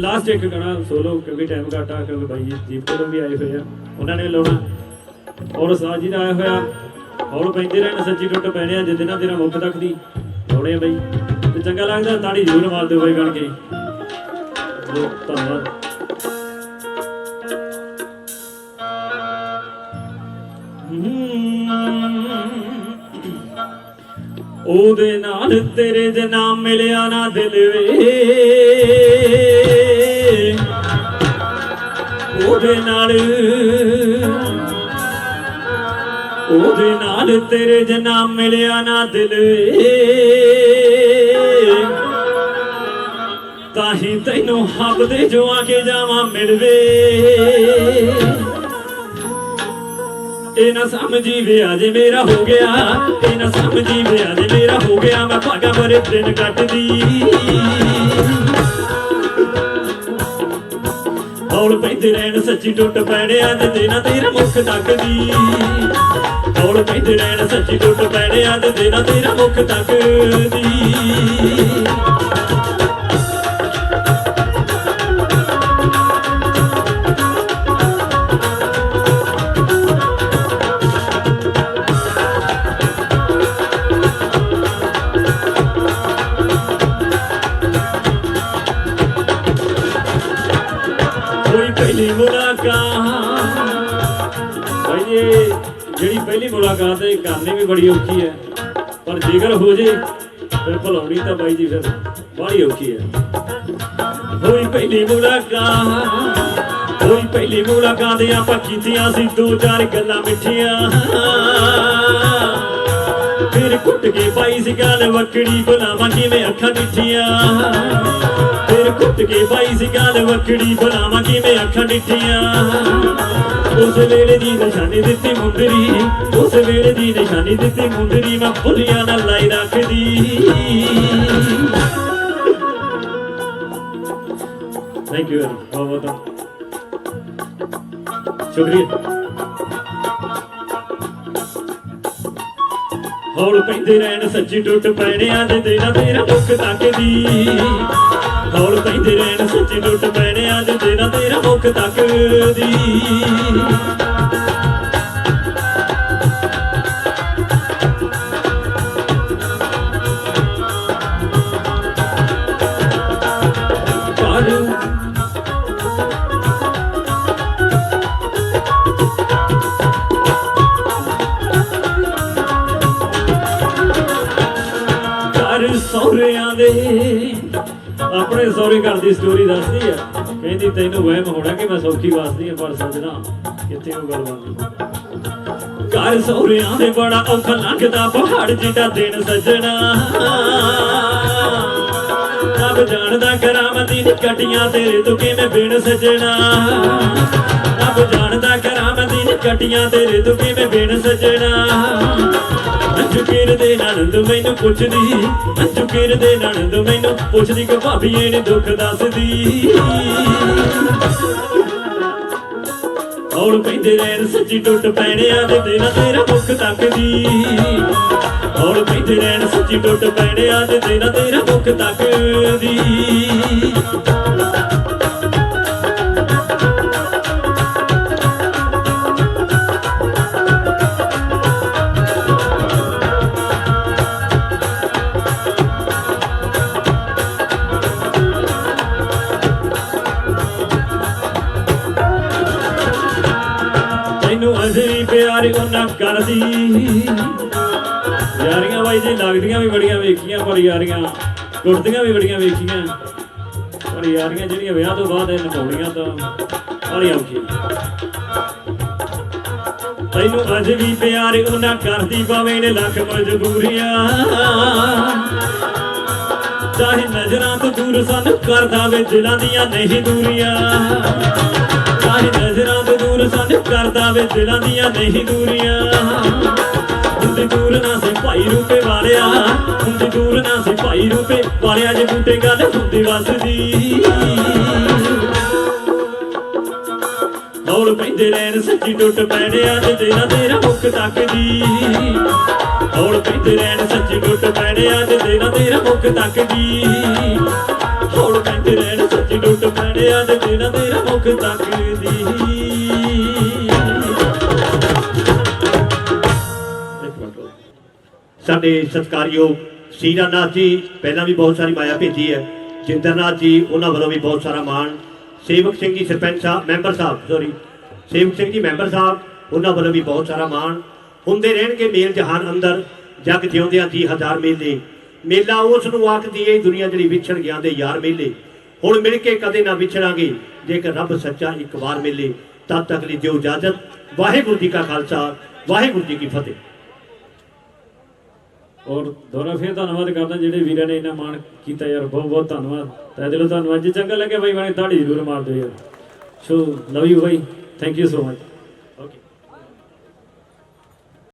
Last ਇੱਕ ਗਾਣਾ solo ਕਿਉਂਕਿ ਟਾਈਮ ਘੱਟ ਕਿਉਂਕਿ ਬਾਈ ਜੀ ਕੋਲੋਂ ਵੀ ਆਏ ਹੋਏ ਆ। ਉਹਨਾਂ ਨੇ ਲਾਉਣਾ। ਔਰ ਸਾਜ ਜੀ ਦਾ ਆਇਆ ਹੋਇਆ। ਹੌਲ ਪੈਂਦੇ ਰਹਿਣ, ਸੱਚੀ ਟੁੱਟ ਪੈਣੇ ਆ ਜਿੱਦੇ ਨਾ ਤੇਰਾ ਮੁੱਖ ਤੱਕ ਦੀ ਲਾਉਣੇ ਆ ਤੇ ਚੰਗਾ ਲੱਗਦਾ, ਤਾੜੀ ਜ਼ਰੂਰ ਮਾਰ ਦਿਓ ਬਾਈ ਬਣ ਕੇ। ਧੰਨਵਾਦ। ਉਹਦੇ ਨਾਲ ਤੇਰੇ ਜੇ ਨਾਮ ਮਿਲਿਆ ਨਾ ਦਿਲ ਵੇ। ਉਹਦੇ ਨਾਲ। ਉਹਦੇ ਨਾਲ ਤੇਰੇ ਜੇ ਮਿਲਿਆ ਨਾ ਦਿਲ। ਵੇ ਤਾਂ ਤੈਨੂੰ ਹੱਬ ਦੇ ਜੋ ਆ ਕੇ ਜਾਵਾਂ ਮਿਲਵੇ। ਇਹ ਨਾ ਸਮਝੀ ਵੇ ਜੇ ਮੇਰਾ ਹੋ ਗਿਆ। ਇਹ ਨਾ ਸਮਝੀ ਵੇ ਜੇ ਮੇਰਾ ਹੋ ਗਿਆ। ਮੈਂ ਭਾਗਾ ਬਰੇ ਦਿਨ ਕੱਟਦੀ। ਹੌਲ ਪੈਂਦੇ ਰਹਿਣ, ਸੱਚੀ ਟੁੱਟ ਪੈਣੇ ਤੇ ਦੇਣਾ ਤੇਰਾ ਮੁੱਖ ਤੱਕਦੀ। ਹੌਲ ਪੈਂਦੇ ਰਹਿਣ, ਸੱਚੀ ਟੁੱਟ ਪੈਣਿਆ ਤੇ ਦੇਣਾ ਤੇਰਾ ਮੁੱਖ ਤੱਕਦੀ। ਪਹਿਲੀ ਮੁਲਾਕਾਤ। ਭਾਈ ਇਹ ਜਿਹੜੀ ਪਹਿਲੀ ਮੁਲਾਕਾਤ ਹੈ ਕਰਨੀ ਵੀ ਬੜੀ ਔਖੀ ਹੈ। ਪਰ ਜੇਕਰ ਹੋ ਜੇ, ਫਿਰ ਭੁਲਾਉਣੀ ਤਾਂ ਬਾਈ ਜੀ ਫਿਰ ਬੜੀ ਔਖੀ ਹੈ। ਹੋਈ ਪਹਿਲੀ ਮੁਲਾਕਾਤ, ਹੋਈ ਪਹਿਲੀ ਮੁਲਾਕਾਤ ਆਪਾਂ ਕੀਤੀਆਂ ਸੀ ਦੋ ਚਾਰ ਗੱਲਾਂ ਮਿੱਠੀਆਂ। ਫਿਰ ਕੁੱਟ ਕੇ ਪਾਈ ਸੀ ਗੱਲ ਵਕੜੀ ਬੁਲਾਵਾਂ ਕਿਵੇਂ ਅੱਖਾਂ ਡਿੱਠੀਆਂ ਫਿਰ ਕੇ ਪਾਈ ਸੀ ਗੱਲ ਵਕੜੀ ਬੁਲਾਵਾਂ ਕਿਵੇਂ ਅੱਖਾਂ ਡਿੱਠੀਆਂ? ਉਸ ਵੇਲੇ ਦੀ ਨਿਸ਼ਾਨੀ ਦਿੱਤੀ ਮੁੰਦਰੀ, ਉਸ ਵੇਲੇ ਦੀ ਨਿਸ਼ਾਨੀ ਦਿੱਤੀ ਮੁੰਦਰੀ, ਮੈਂ ਫੁੱਲੀਆਂ ਨਾਲ ਲਾਈ ਰੱਖਦੀ। ਥੈਂਕ ਯੂ ਬਹੁਤ ਬਹੁਤ ਸ਼ੁਕਰੀਆ। ਹੌਲ ਪੈਂਦੇ ਰਹਿਣ ਸੱਚੀ ਟੁੱਟ ਪੈਣਿਆਂ ਦੇ ਤੇਰਾ ਤੇਰਾ ਮੁੱਖ ਤੱਕਦੀ। ਹੌਲ ਪੈਂਦੇ ਰਹਿਣ, ਸੱਚੇ ਟੁੱਟ ਪੈਣਿਆਂ ਦੇ ਤੇਰਾ ਤੇਰਾ ਮੁੱਖ ਤੱਕ ਦੀ। ਘਰ ਸਹੁਰਿਆਂ ਦੇ ਆਪਣੇ ਸਹੁਰੇ ਘਰ ਦੀ ਸਟੋਰੀ ਦੱਸਦੀ ਆ। ਕਹਿੰਦੀ, ਤੈਨੂੰ ਵਹਿਮ ਹੋਣਾ ਕਿ ਮੈਂ ਸੌਖੀ ਵਸਦੀ ਆ, ਪਰ ਸੱਜਣਾ, ਕਿੱਥੇ ਉਹ ਗੱਲ ਬਣਦੀ? ਘਰ ਸਹੁਰਿਆਂ ਦੇ ਬੜਾ ਔਖਾ ਲੰਘਦਾ, ਪਹਾੜ ਜਿੱਡਾ ਦਿਨ ਸੱਜਣਾ। ਰੱਬ ਜਾਣਦਾ ਕਰਾਮਤੀ ਨੀ ਕਟੀਆਂ, ਤੇਰੇ ਤੋਂ ਕਿਵੇਂ ਬਿਨ ਸੱਜਣਾ। ਰੱਬ ਜਾਣਦਾ ਕਰਾਮਤੀ ਨੀ ਕਟੀਆਂ, ਤੇਰੇ ਤੋਂ ਕਿਵੇਂ ਬਿਨ ਸੱਜਣਾ। ਅੰਜੂ ਦੇ ਨਣਦ ਮੈਨੂੰ ਪੁੱਛਦੀ, ਅੰਜੂ ਦੇ ਨਣਦ ਮੈਨੂੰ ਪੁੱਛਦੀ ਕਿ ਭਾਬੀ ਇਹਨੇ ਦੁੱਖ ਦੱਸਦੀ। ਔਰ ਪੈਂਦੇ ਰਹਿਣ ਸੱਚੀ ਟੁੱਟ ਪੈਣਿਆ ਦੇ ਦੇਣਾ ਤੇਰਾ ਮੁੱਖ ਤੱਕਦੀ। ਔਰ ਪੈਂਦੇ ਰਹਿਣ ਸੱਚੀ ਟੁੱਟ ਪੈਣਿਆ ਦੇ ਦੇਣਾ ਤੇਰਾ ਮੁੱਖ ਤੱਕਦੀ। ਵੀ ਉਹਨਾਂ ਕਰਦੀ ਯਾਰੀਆਂ ਬਾਈ ਜੀ ਲੱਗਦੀਆਂ ਵੀ ਬੜੀਆਂ ਵੇਖੀਆਂ, ਪਰ ਯਾਰੀਆਂ ਟੁੱਟਦੀਆਂ ਵੀ ਬੜੀਆਂ ਵੇਖੀਆਂ। ਪਰ ਯਾਰੀਆਂ ਜਿਹੜੀਆਂ ਵਿਆਹ ਤੋਂ ਬਾਅਦ ਇਹ ਨਿਭਾਉਣੀਆਂ ਤਾਂ ਬੜੀਆਂ ਔਖੀਆਂ। ਤੈਨੂੰ ਅੱਜ ਵੀ ਪਿਆਰ ਉਹਨਾਂ ਕਰਦੀ ਭਾਵੇਂ ਨੇ ਲੱਖ ਮਜਬੂਰੀਆਂ। ਚਾਹੇ ਨਜ਼ਰਾਂ ਤੋਂ ਦੂਰ ਸਾਨੂੰ ਕਰਦਾ ਵੇ ਦਿਲਾਂ ਦੀਆਂ ਨਹੀਂ ਦੂਰੀਆਂ। ਚਾਹੇ ਨਜ਼ਰਾਂ ਤੋਂ ਦੂਰ ਸਾਨੂੰ ਕਰਦਾ ਵੇ ਦਿਲਾਂ ਦੀਆਂ ਨਹੀਂ ਦੂਰੀਆਂ। ਹੁੰਦੀ ਦੂਰ ਨਾ ਸੀ ਭਾਈ ਰੂਪੇ ਵਾਲਿਆ, ਹੁੰਦੀ ਦੂਰ ਨਾ ਸੀ ਭਾਈ ਰੂਪੇ ਵਾਲਿਆ, ਜੇ ਬੂਟੇ ਗੱਲ ਹੁੰਦੀ ਵਸਦੀ। ਹੌਲ ਪੈਂਦੇ ਰਹਿਣ, ਸੱਚੀ ਟੁੱਟ ਪੈਣਿਆਂ ਤੇ ਤੇਰਾ ਤੇਰਾ ਮੁੱਖ ਤੱਕਦੀ। ਦੌੜ ਪੈਂਦੇ ਰਹਿਣ, ਸੱਚੀ ਟੁੱਟ ਪੈਣਿਆਂ ਤੇ ਤੇਰਾ ਤੇਰਾ ਮੁੱਖ ਤੱਕਦੀ। ਸਾਡੇ ਸਤਿਕਾਰਯੋਗ ਸੀਰਾਨਾਥ ਜੀ, ਪਹਿਲਾਂ ਵੀ ਬਹੁਤ ਸਾਰੀ ਮਾਇਆ ਭੇਜੀ ਹੈ। ਜਿੰਦਰਨਾਥ ਜੀ, ਉਹਨਾਂ ਵੱਲੋਂ ਵੀ ਬਹੁਤ ਸਾਰਾ ਮਾਣ। ਸੇਵਕ ਸਿੰਘ ਜੀ, ਸਰਪੰਚ ਸਾਹਿਬ, ਮੈਂਬਰ ਸਾਹਿਬ ਸੋਰੀ ਸੇਵਕ ਸਿੰਘ ਜੀ, ਮੈਂਬਰ ਸਾਹਿਬ, ਉਹਨਾਂ ਵੱਲੋਂ ਵੀ ਬਹੁਤ ਸਾਰਾ ਮਾਣ। ਹੁੰਦੇ ਰਹਿਣਗੇ ਮੇਲ ਜਹਾਨ ਅੰਦਰ, ਜਗ ਜਿਉਂਦਿਆਂ ਜੀ ਹਜ਼ਾਰ ਮੇਲੇ। ਮੇਲਾ ਉਸ ਨੂੰ ਆਖਦੀ ਏ ਦੁਨੀਆ ਜਿਹੜੀ ਵਿਛੜ ਗਿਆ ਦੇ ਯਾਰ ਮੇਲੇ। ਹੁਣ ਮਿਲ ਕੇ ਕਦੇ ਨਾ ਵਿਛੜਾਂਗੇ, ਜੇਕਰ ਰੱਬ ਸੱਚਾ ਇੱਕ ਵਾਰ ਮਿਲੇ, ਤਦ ਤੱਕ ਲਈ ਦਿਓ ਇਜਾਜ਼ਤ। ਵਾਹਿਗੁਰੂ ਜੀ ਕਾ ਖਾਲਸਾ, ਵਾਹਿਗੁਰੂ ਜੀ ਕੀ ਫਤਿਹ। ਔਰ ਦੁਬਾਰਾ ਫੇਰ ਧੰਨਵਾਦ ਕਰਦਾ ਜਿਹੜੇ ਵੀਰਾਂ ਨੇ ਇੰਨਾ ਮਾਣ ਕੀਤਾ ਯਾਰ, ਬਹੁਤ ਬਹੁਤ ਧੰਨਵਾਦ। ਤੈ ਦਿਲੋਂ ਧੰਨਵਾਦ ਜੇ। ਚੰਗਾ ਲੱਗਿਆ ਬਾਈ ਬਣੇ ਤੁਹਾਡੀ ਜ਼ਰੂਰ ਮਾਰ ਦਿਓ ਯਾਰ। So love you by. Thank you so much